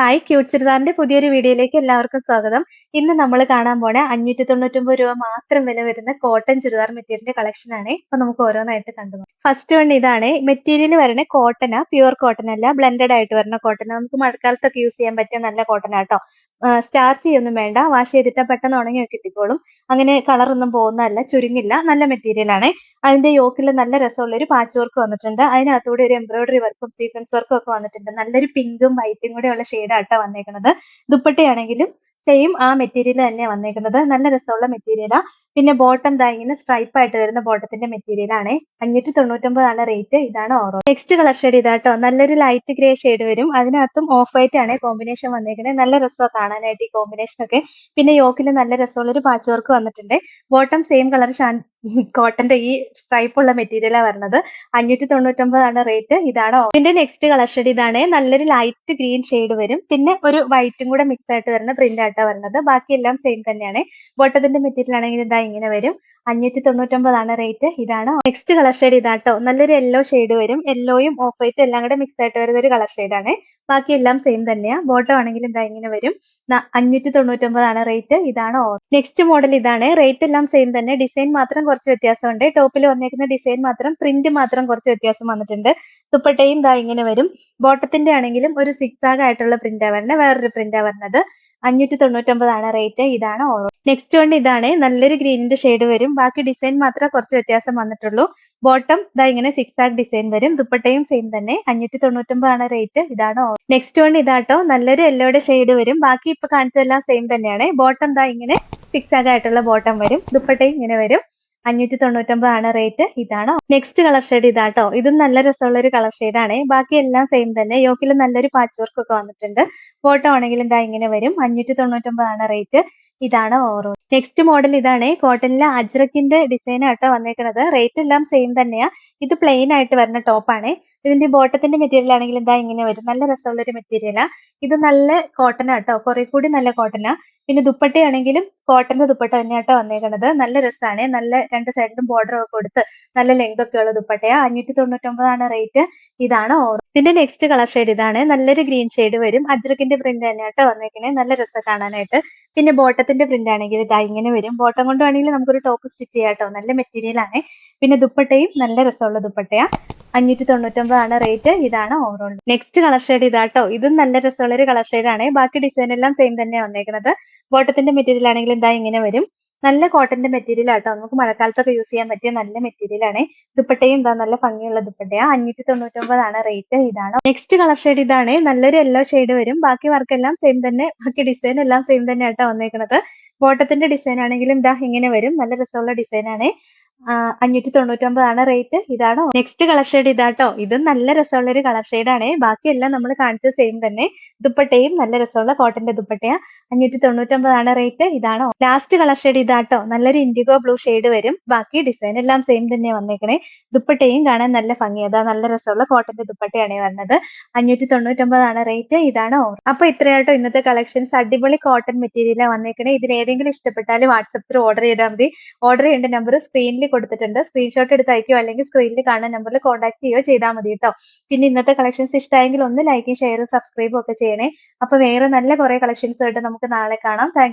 Hi cute ചുരിദാറിന്റെ പുതിയൊരു വീഡിയോയിലേക്ക് എല്ലാവർക്കും സ്വാഗതം. ഇന്ന് നമ്മൾ കാണാൻ പോണ അഞ്ഞൂറ്റി തൊണ്ണൂറ്റൊമ്പത് രൂപ മാത്രം വില വരുന്ന കോട്ടൺ ചുരിദാർ മെറ്റീരിയലിന്റെ കളക്ഷൻ ആണ്. അപ്പൊ നമുക്ക് ഓരോന്നായിട്ട് കണ്ടു ഫസ്റ്റ് വൺ ഇതാണ്. മെറ്റീരിയൽ വരുന്ന കോട്ടനാ പ്യുവർ കോട്ടൺ അല്ല ബ്ലെൻഡഡ് ആയിട്ട് വരുന്ന കോട്ടൺ നമുക്ക് മഴക്കാലത്തൊക്കെ യൂസ് ചെയ്യാൻ പറ്റിയ നല്ല കോട്ടൺ ആട്ടോ സ്റ്റാർച്ച് ചെയ്യൊന്നും വേണ്ട. വാഷ് ചെയ്തിട്ട് പെട്ടെന്ന് ഉണങ്ങി കിട്ടിക്കോളും. അങ്ങനെ കളർ ഒന്നും പോകുന്നതല്ല ചുരുങ്ങില്ല. നല്ല മെറ്റീരിയൽ ആണ്. അതിന്റെ യോക്കിൽ നല്ല രസമുള്ള ഒരു പാച്ച് വർക്ക് വന്നിട്ടുണ്ട്. അതിനകത്തൂടെ ഒരു എംബ്രോയിഡറി വർക്കും സീക്വൻസ് വർക്കും ഒക്കെ വന്നിട്ടുണ്ട്. നല്ലൊരു പിങ്കും വൈറ്റും കൂടെ ഉള്ള ഷെയ്ഡാട്ടോ വന്നേക്കുന്നത് ദുപ്പട്ടയാണെങ്കിലും സെയിം ആ മെറ്റീരിയൽ തന്നെ വന്നേക്കുന്നത്. നല്ല രസമുള്ള മെറ്റീരിയലാ പിന്നെ ബോട്ടം ദാ ഇങ്ങനെ സ്ട്രൈപ്പ് ആയിട്ട് വരുന്ന ബോട്ടത്തിന്റെ മെറ്റീരിയൽ ആണ്. അഞ്ഞൂറ്റി തൊണ്ണൂറ്റൊമ്പതാണ് റേറ്റ് ഇതാണ് ഓറോ നെക്സ്റ്റ് കളർ ഷെയ്ഡ് ഇതാട്ടോ നല്ലൊരു ലൈറ്റ് ഗ്രേ ഷെയ്ഡ് വരും. അതിനകത്തും ഓഫ് വൈറ്റ് ആണ് കോമ്പിനേഷൻ വന്നേക്കുന്നത് നല്ല രസമാണ് കാണാനായിട്ട് ഈ കോമ്പിനേഷൻ ഒക്കെ. പിന്നെ യോക്കിൽ നല്ല രസമുള്ള ഒരു പാച്ച് വർക്ക് വന്നിട്ടുണ്ട് ബോട്ടം സെയിം കളർ കോട്ടന്റെ ഈ സ്ട്രൈപ്പ് ഉള്ള മെറ്റീരിയലാണ് വരുന്നത് അഞ്ഞൂറ്റി തൊണ്ണൂറ്റൊമ്പതാണ് റേറ്റ് ഇതാണ്? ഇതിന്റെ നെക്സ്റ്റ് കളർ ഷെയ്ഡ് ഇതാണ്. നല്ലൊരു ലൈറ്റ് ഗ്രീൻ ഷെയ്ഡ് വരും. പിന്നെ ഒരു വൈറ്റും കൂടെ മിക്സ് ആയിട്ട് വരുന്ന പ്രിന്റ് ആയിട്ടാണ് വരുന്നത് ബാക്കിയെല്ലാം സെയിം തന്നെയാണ്. ബോട്ടത്തിന്റെ മെറ്റീരിയൽ ആണെങ്കിൽ ഇതാ ഇങ്ങനെ വരും. അഞ്ഞൂറ്റി തൊണ്ണൂറ്റൊമ്പതാണ് റേറ്റ് ഇതാണ്? നെക്സ്റ്റ് കളർ ഷെയ്ഡ് ഇതാട്ടോ. നല്ലൊരു യെല്ലോ ഷെയ്ഡ് വരും. യെല്ലോയും ഓഫ് വൈറ്റും എല്ലാം കൂടെ മിക്സ് ആയിട്ട് വരുന്ന ഒരു കളർ ഷെയ്ഡാണ് ബാക്കി എല്ലാം സെയിം തന്നെയാണ് ബോട്ടം ആണെങ്കിൽ എന്താ ഇങ്ങനെ വരും? അഞ്ഞൂറ്റി തൊണ്ണൂറ്റൊമ്പതാണ് റേറ്റ് ഇതാണ് നെക്സ്റ്റ് മോഡൽ ഇതാണ്. റേറ്റ് എല്ലാം സെയിം തന്നെ. ഡിസൈൻ മാത്രം കുറച്ച് വ്യത്യാസമുണ്ട്. ടോപ്പിൽ വന്നേക്കുന്ന ഡിസൈൻ മാത്രം പ്രിന്റ് മാത്രം കുറച്ച് വ്യത്യാസം വന്നിട്ടുണ്ട്. ദുപ്പട്ടയും ഇതാ ഇങ്ങനെ വരും. ബോട്ടത്തിന്റെ ആണെങ്കിലും ഒരു സിക്സ് ആഗ് ആയിട്ടുള്ള പ്രിന്റാ വരുന്നത് വേറൊരു പ്രിന്റാ വരുന്നത് അഞ്ഞൂറ്റി തൊണ്ണൂറ്റൊമ്പതാണ് റേറ്റ് ഇതാണ് ഓറോ നെക്സ്റ്റ് വൺ ഇതാണ്. നല്ലൊരു ഗ്രീനിന്റെ ഷെയ്ഡ് വരും. ബാക്കി ഡിസൈൻ മാത്രം കുറച്ച് വ്യത്യാസം വന്നിട്ടുള്ളൂ. ബോട്ടം ഇതാ ഇങ്ങനെ സിക്സ് ആഗ് ഡിസൈൻ വരും. ദുപ്പട്ടയും സെയിം തന്നെ. അഞ്ഞൂറ്റി തൊണ്ണൂറ്റൊമ്പതാണ് റേറ്റ് ഇതാണ് നെക്സ്റ്റ് വൺ ഇതാട്ടോ. നല്ലൊരു യെല്ലോയുടെ ഷെയ്ഡ് വരും. ബാക്കി ഇപ്പൊ കാണിച്ചതെല്ലാം സെയിം തന്നെയാണ്. ബോട്ടം ദാ ഇങ്ങനെ സിക്സ് ആഗ് ആയിട്ടുള്ള ബോട്ടം വരും. ദുപ്പട്ടയും ഇങ്ങനെ വരും. അഞ്ഞൂറ്റി തൊണ്ണൂറ്റൊമ്പതാണ് റേറ്റ് ഇതാണോ? നെക്സ്റ്റ് കളർ ഷെയ്ഡ് ഇതാട്ടോ. ഇതും നല്ല രസമുള്ള ഒരു കളർ ഷെയ്ഡാണ് ബാക്കി എല്ലാം സെയിം തന്നെ. യോക്കിൽ നല്ലൊരു പാച്ച് വർക്ക് ഒക്കെ വന്നിട്ടുണ്ട്. ഫോട്ടോ ആണെങ്കിലും ഇതാ ഇങ്ങനെ വരും. അഞ്ഞൂറ്റി തൊണ്ണൂറ്റൊമ്പതാണ് റേറ്റ് ഇതാണ് ഓറോ. നെക്സ്റ്റ് മോഡൽ ഇതാണ്. കോട്ടണിലെ അജ്രക്കിന്റെ ഡിസൈൻ ആട്ടോ വന്നേക്കുന്നത് റേറ്റ് എല്ലാം സെയിം തന്നെയാ. ഇത് പ്ലെയിൻ ആയിട്ട് വരുന്ന ടോപ്പാണ് ഇതിന്റെ ബോട്ടത്തിന്റെ മെറ്റീരിയൽ ആണെങ്കിൽ എന്താ ഇങ്ങനെ വരും? നല്ല രസമുള്ള ഒരു മെറ്റീരിയലാ ഇത് നല്ല കോട്ടൺ ആട്ടോ കുറെ കൂടി നല്ല കോട്ടനാ പിന്നെ ദുപ്പട്ടയാണെങ്കിലും കോട്ടന്റെ ദുപ്പട്ട തന്നെയാട്ടോ വന്നേക്കുന്നത് നല്ല രസമാണ് നല്ല രണ്ട് സൈഡിലും ബോർഡർ ഒക്കെ കൊടുത്ത് നല്ല ലെങ്ത് ഒക്കെ ഉള്ള ദുപ്പട്ടയാ. അഞ്ഞൂറ്റി തൊണ്ണൂറ്റൊമ്പതാണ് റേറ്റ് ഇതാണ് ഓറോ. ഇതിന്റെ നെക്സ്റ്റ് കളർ ഷെയ്ഡ് ഇതാണ്. നല്ലൊരു ഗ്രീൻ ഷെയ്ഡ് വരും. അജ്രക്കിന്റെ പ്രിന്റ് തന്നെയാട്ടോ വന്നേക്കുന്നത് നല്ല രസം കാണാനായിട്ട്. പിന്നെ ബോട്ടത്തിന്റെ പ്രിന്റ് ആണെങ്കിൽ ഇതാ ഇങ്ങനെ വരും. ബോട്ടം കൊണ്ട് വേണമെങ്കിൽ നമുക്കൊരു ടോപ്പ് സ്റ്റിച്ച് ചെയ്യാം കേട്ടോ. നല്ല മെറ്റീരിയൽ ആണ്. പിന്നെ ദുപ്പട്ടയും നല്ല രസമുള്ള ദുപ്പട്ടയാ. അഞ്ഞൂറ്റി തൊണ്ണൂറ്റൊമ്പതാണ് റേറ്റ് ഇതാണ് ഓവറോൾ നെക്സ്റ്റ് കളർ ഷെയ്ഡ് ഇതാട്ടോ ഇതും നല്ല രസമുള്ള ഒരു കളർ ഷെയ്ഡ് ആണ്. ബാക്കി ഡിസൈൻ എല്ലാം സെയിം തന്നെയാണ് വന്നേക്കുന്നത് ബോട്ടത്തിന്റെ മെറ്റീരിയൽ ആണെങ്കിൽ എന്താ ഇങ്ങനെ വരും. നല്ല കോട്ടന്റെ മെറ്റീരിയൽ ആട്ടോ നമുക്ക് മഴക്കാലത്തൊക്കെ യൂസ് ചെയ്യാൻ പറ്റിയ നല്ല മെറ്റീരിയൽ ആണ്. ദുപ്പട്ടയും എന്താ നല്ല ഭംഗിയുള്ള ദുപ്പട്ടയാ. അഞ്ഞൂറ്റി തൊണ്ണൂറ്റൊമ്പതാണ് റേറ്റ് ഇതാണ്. നെക്സ്റ്റ് കളർ ഷെയ്ഡ് ഇതാണ്. നല്ലൊരു യെല്ലോ ഷെയ്ഡ് വരും. ബാക്കി വർക്ക് എല്ലാം സെയിം തന്നെ. ബാക്കി ഡിസൈൻ എല്ലാം സെയിം തന്നെ ആട്ടോ വന്നേക്കുന്നത് ബോട്ടത്തിന്റെ ഡിസൈൻ ആണെങ്കിലും ഇതാ ഇങ്ങനെ വരും. നല്ല രസമുള്ള ഡിസൈൻ ആണ്. അഞ്ഞൂറ്റി തൊണ്ണൂറ്റൊമ്പതാണ് റേറ്റ് ഇതാണോ? നെക്സ്റ്റ് കളർ ഷെയ്ഡ് ഇതാട്ടോ. ഇതും നല്ല രസമുള്ള ഒരു കളർ ഷെയ്ഡാണ് ബാക്കിയെല്ലാം നമ്മൾ കാണിച്ച സെയിം തന്നെ. ദുപ്പട്ടയും നല്ല രസമുള്ള കോട്ടന്റെ ദുപ്പട്ടയാ. അഞ്ഞൂറ്റി തൊണ്ണൂറ്റൊമ്പതാണ് റേറ്റ് ഇതാണോ? ലാസ്റ്റ് കളർ ഷെയ്ഡ് ഇതാട്ടോ. നല്ലൊരു ഇൻഡിഗോ ബ്ലൂ ഷെയ്ഡ് വരും. ബാക്കി ഡിസൈൻ എല്ലാം സെയിം തന്നെ വന്നേക്കണേ. ദുപ്പട്ടയും കാണാൻ നല്ല ഭംഗി അതാ നല്ല രസമുള്ള കോട്ടന്റെ ദുപ്പട്ടയാണ് വരുന്നത് അഞ്ഞൂറ്റി തൊണ്ണൂറ്റൊമ്പതാണ് റേറ്റ് ഇതാണോ? അപ്പൊ ഇത്രയാട്ടോ ഇന്നത്തെ കളക്ഷൻസ് അടിപൊളി കോട്ടൺ മെറ്റീരിയലാണ് വന്നേക്കണേ. ഇതിൽ ഏതെങ്കിലും ഇഷ്ടപ്പെട്ടാൽ ത്രൂ ഓർഡർ ചെയ്താൽ മതി. ഓർഡർ ചെയ്യേണ്ട നമ്പർ സ്ക്രീനിൽ കൊടുത്തിട്ടുണ്ട്. സ്ക്രീൻഷോട്ട് എടുത്ത് അയക്കുകയോ അല്ലെങ്കിൽ സ്ക്രീനിൽ കാണുന്ന നമ്പറിൽ കോൺടാക്ട് ചെയ്യുകയോ ചെയ്താൽ മതി കേട്ടോ പിന്നെ ഇന്നത്തെ കളക്ഷൻസ് ഇഷ്ടമായെങ്കിൽ ഒന്ന് ലൈക്കും ഷെയറും സബ്സ്ക്രൈബും ഒക്കെ ചെയ്യണേ. അപ്പൊ വേറെ നല്ല കുറെ കളക്ഷൻസ് ആയിട്ട് നമുക്ക് നാളെ കാണാം. താങ്ക്